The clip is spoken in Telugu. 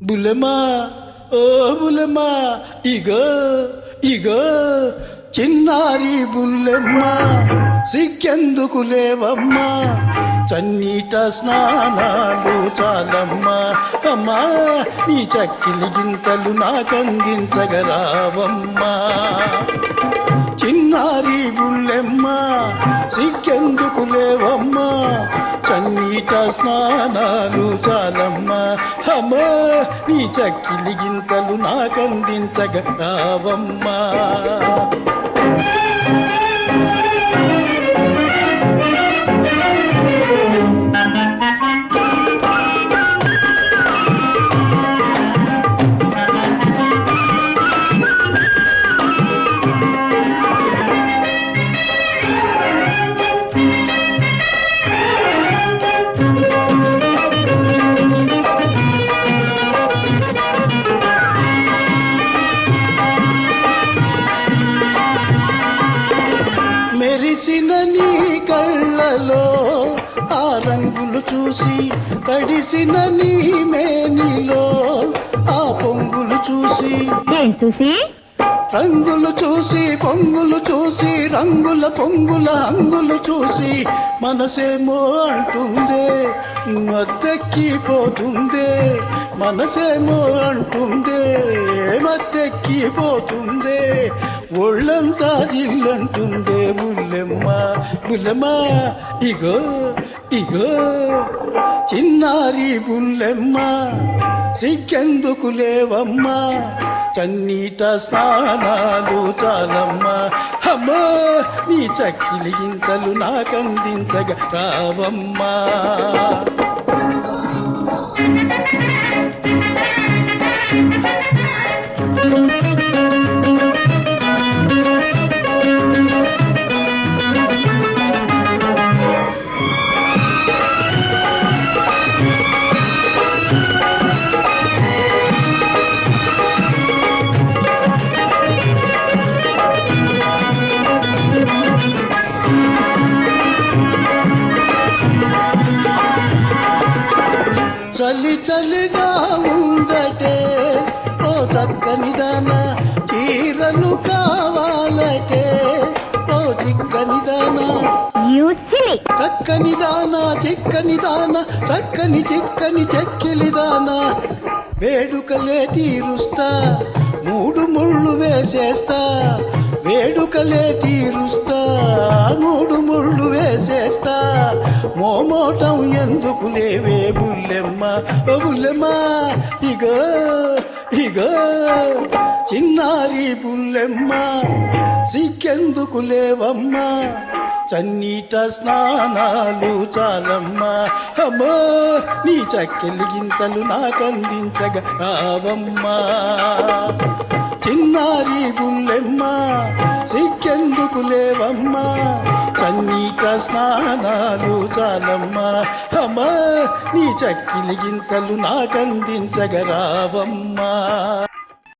బులమా ఓ బులమా ఇగో ఇగో చిన్నారి బుల్లెమ్మ సిక్కెందుకు లేవమ్మా చన్నీట స్నానాలు చాలమ్మా అమ్మా నీ చక్కిలి గింతలు నాకందించగరావమ్మా. చిన్నారి బుల్లెమ్మ సిక్కెందుకు లేవమ్మా చన్నీట స్నానాలు చాలమ్మ. అమ్మా నీ చక్కిలి గింతలు నాకందించగ రావమ్మా. మెరిసిన నీ కళ్ళలో ఆ రంగులు చూసి తడిసిన నీ మేనిలో ఆ పొంగులు చూసి. ఏం చూసి? రంగులు చూసి పొంగులు చూసి రంగుల పొంగుల అంగులు చూసి మనసేమో అంటుందే మత్తెక్కిపోతుందే. మనసేమో అంటుందే మత్తెక్కిపోతుందే. ఒళ్ళంతా జిల్లంటుందే ముల్లెమ్మ బుల్లెమ్మ ఇగో ఇగో చిన్నారి బుల్లెమ్మ సిగ్గెందుకు లేవమ్మా? చన్నీట స్నానాలు చాలమ్మా. అమ్మా నీ చక్కిలి గింతలు నాకందించగ రావమ్మా. చలి చలిగా ఉందటే ఓ చక్కని దాన చీరలు కావాలటే ఓ చిక్కని దానా యూ సిలి చక్కని దానా చిక్కని దానా చక్కని చిక్కని చెక్కిలి దానా. వేడుకలే తీరుస్తా మూడు ముళ్ళు వేసేస్తా వేడుకలే తీరుస్తా. చేస్తా? మోమోటం ఎందుకు లేవే బుల్లెమ్మ? ఓ బుల్లెమ్మ ఇగో ఇగో. చిన్నారి బుల్లెమ్మ సిక్కెందుకు లేవమ్మా చన్నీట స్నానాలు చాలమ్మా. అమ్మా నీ చక్కెలి గింతలు నాకందించగ రావమ్మా. చిన్నారి బుల్లెమ్మ సిక్కెందుకు లేవమ్మా చన్నీట స్నానాలు చాలమ్మా. అమ్మా నీ చక్కిలి గింతలు నాకందించగ రావమ్మా.